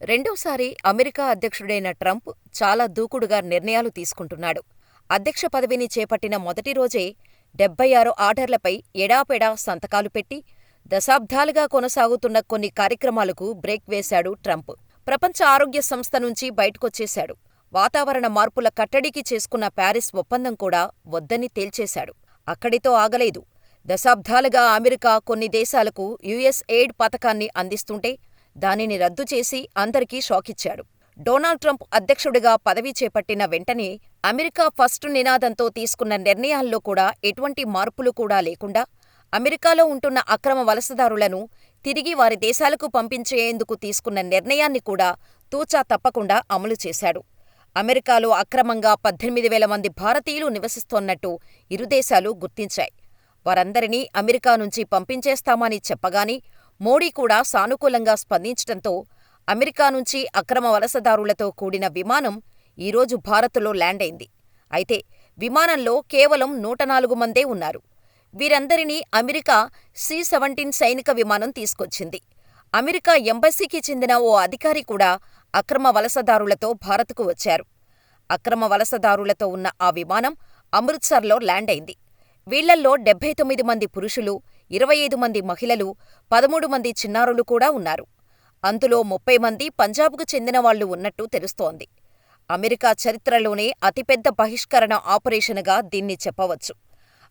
రెండోసారి America అధ్యక్షుడైన Trump చాలా దూకుడుగా నిర్ణయాలు తీసుకుంటున్నాడు. అధ్యక్ష పదవిని చేపట్టిన మొదటి రోజే డెబ్బై ఆరు ఆర్డర్లపై ఎడాపెడా సంతకాలు పెట్టి, దశాబ్దాలుగా కొనసాగుతున్న కొన్ని కార్యక్రమాలకు బ్రేక్ వేశాడు ట్రంప్. ప్రపంచ ఆరోగ్య సంస్థ నుంచి బయటకొచ్చేశాడు. వాతావరణ మార్పుల కట్టడికి చేసుకున్న ప్యారిస్ ఒప్పందం కూడా వద్దని తేల్చేశాడు. అక్కడితో ఆగలేదు. దశాబ్దాలుగా అమెరికా కొన్ని దేశాలకు యుఎస్ ఎయిడ్ పథకాన్ని అందిస్తుంటే దానిని రద్దు చేసి అందరికీ షాకిచ్చాడు. డొనాల్డ్ ట్రంప్ అధ్యక్షుడిగా పదవి చేపట్టిన వెంటనే అమెరికా ఫస్ట్ నినాదంతో తీసుకున్న నిర్ణయాల్లో కూడా ఎటువంటి మార్పులు కూడా లేకుండా అమెరికాలో ఉంటున్న అక్రమ వలసదారులను తిరిగి వారి దేశాలకు పంపించేందుకు తీసుకున్న నిర్ణయాన్ని కూడా తూచా తప్పకుండా అమలు చేశాడు. అమెరికాలో అక్రమంగా పద్దెనిమిది వేల మంది భారతీయులు నివసిస్తోన్నట్టు ఇరుదేశాలు గుర్తించాయి. వారందరినీ అమెరికా నుంచి పంపించేస్తామని చెప్పగానే మోడీ కూడా సానుకూలంగా స్పందించటంతో అమెరికా నుంచి అక్రమ వలసదారులతో కూడిన విమానం ఈరోజు భారత్లో ల్యాండైంది. అయితే విమానంలో కేవలం నూట నాలుగు మందే ఉన్నారు. వీరందరినీ అమెరికా సి సెవెంటీన్ సైనిక విమానం తీసుకొచ్చింది. అమెరికా ఎంబసీకి చెందిన ఓ అధికారి కూడా అక్రమ వలసదారులతో భారత్కు వచ్చారు. అక్రమ వలసదారులతో ఉన్న ఆ విమానం అమృత్సర్లో ల్యాండ్ అయింది వీళ్ళల్లో డెబ్బై తొమ్మిది మంది పురుషులు, ఇరవై ఐదు మంది మహిళలు, పదమూడు మంది చిన్నారులు కూడా ఉన్నారు. అందులో ముప్పై మంది పంజాబ్కు చెందినవాళ్ళు ఉన్నట్టు తెలుస్తోంది. అమెరికా చరిత్రలోనే అతిపెద్ద బహిష్కరణ ఆపరేషనుగా దీన్ని చెప్పవచ్చు.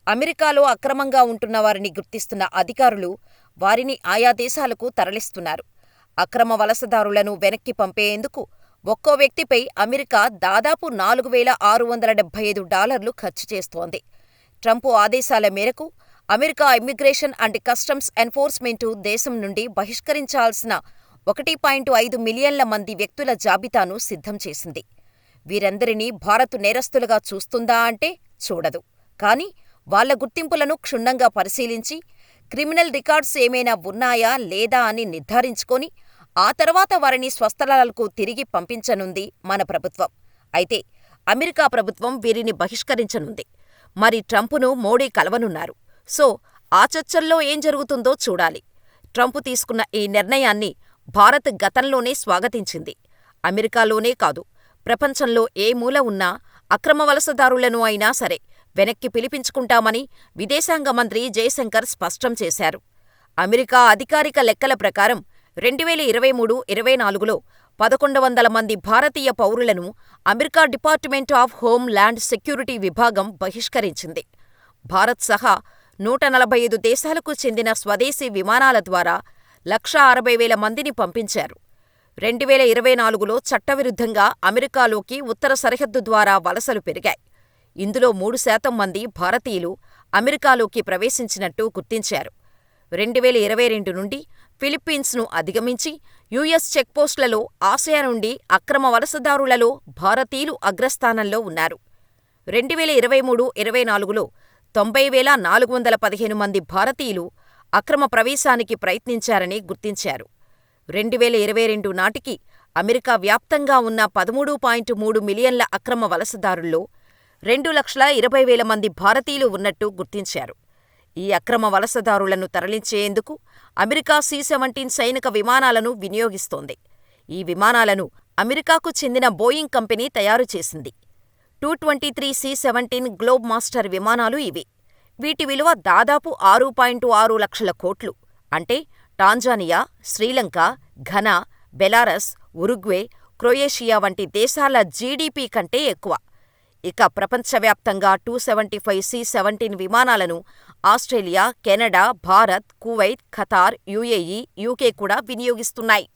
అమెరికాలో అక్రమంగా ఉంటున్న వారిని గుర్తిస్తున్న అధికారులు వారిని ఆయా దేశాలకు తరలిస్తున్నారు. అక్రమ వలసదారులను వెనక్కి పంపేందుకు ఒక్కో వ్యక్తిపై అమెరికా దాదాపు నాలుగు వేల ఆరు వందల డెబ్బై ఐదు డాలర్లు ఖర్చు చేస్తోంది. ట్రంప్ ఆదేశాల మేరకు America immigration and customs enforcement దేశం నుండి బహిష్కరించాల్సిన ఒకటి పాయింట్ ఐదు మిలియన్ల మంది వ్యక్తుల జాబితాను సిద్ధం చేసింది. వీరందరినీ భారత్ నేరస్తులుగా చూస్తుందా అంటే చూడదు. కానీ వాళ్ళ గుర్తింపులను క్షుణ్ణంగా పరిశీలించి, క్రిమినల్ రికార్డ్స్ ఏమైనా ఉన్నాయా లేదా అని నిర్ధారించుకొని, ఆ తర్వాత వారిని స్వస్థలాలకు తిరిగి పంపించనుంది మన ప్రభుత్వం. అయితే అమెరికా ప్రభుత్వం వీరిని బహిష్కరించనుంది. మరి ట్రంపును మోడీ కలవనున్నారు. సో ఆ చర్చల్లో ఏం జరుగుతుందో చూడాలి. ట్రంప్ తీసుకున్న ఈ నిర్ణయాన్ని భారత్ గతంలోనే స్వాగతించింది. అమెరికాలోనే కాదు, ప్రపంచంలో ఏ మూల ఉన్నా అక్రమ వలసదారులను అయినా సరే వెనక్కి పిలిపించుకుంటామని విదేశాంగ మంత్రి జయశంకర్ స్పష్టం చేశారు. అమెరికా అధికారిక లెక్కల ప్రకారం రెండువేల ఇరవై మూడు ఇరవై నాలుగులో పదకొండు వందల మంది భారతీయ పౌరులను America department of homeland security విభాగం బహిష్కరించింది. భారత్ సహా నూట నలభై ఐదు దేశాలకు చెందిన స్వదేశీ విమానాల ద్వారా లక్ష అరవై వేల మందిని పంపించారు. రెండువేల ఇరవై నాలుగులో చట్టవిరుద్ధంగా అమెరికాలోకి ఉత్తర సరిహద్దు ద్వారా వలసలు పెరిగాయి. ఇందులో మూడు శాతం మంది భారతీయులు అమెరికాలోకి ప్రవేశించినట్టు గుర్తించారు. రెండువేల ఇరవై రెండు నుండి ఫిలిప్పీన్స్ను అధిగమించి యుఎస్ చెక్పోస్టులలో ఆసియా నుండి అక్రమ వలసదారులలో భారతీయులు అగ్రస్థానంలో ఉన్నారు. రెండువేల ఇరవై మూడు ఇరవై నాలుగులో తొంభై వేల నాలుగు వందల పదిహేను మంది భారతీయులు అక్రమ ప్రవేశానికి ప్రయత్నించారని గుర్తించారు. రెండువేల ఇరవై రెండు నాటికి అమెరికా వ్యాప్తంగా ఉన్న పదమూడు పాయింట్ మూడు మిలియన్ల అక్రమ వలసదారుల్లో రెండు లక్షల ఇరవై వేల మంది భారతీయులు ఉన్నట్టు గుర్తించారు. ఈ అక్రమ వలసదారులను తరలించేందుకు అమెరికా సి సెవెంటీన్ సైనిక విమానాలను వినియోగిస్తోంది. ఈ విమానాలను అమెరికాకు చెందిన బోయింగ్ కంపెనీ తయారు చేసింది. Two twenty three C seventeen Globemaster విమానాలు ఇవి. వీటి విలువ దాదాపు ఆరు పాయింట్ ఆరు లక్షల కోట్లు. అంటే Tanzania, Sri Lanka, Ghana, Belarus, Uruguay, Croatia వంటి దేశాల జీడీపీ కంటే ఎక్కువ. ఇక ప్రపంచవ్యాప్తంగా two seventy five C seventeen విమానాలను Australia, Canada, Bharat, Kuwait, Qatar, UAE, UK కూడా వినియోగిస్తున్నాయి.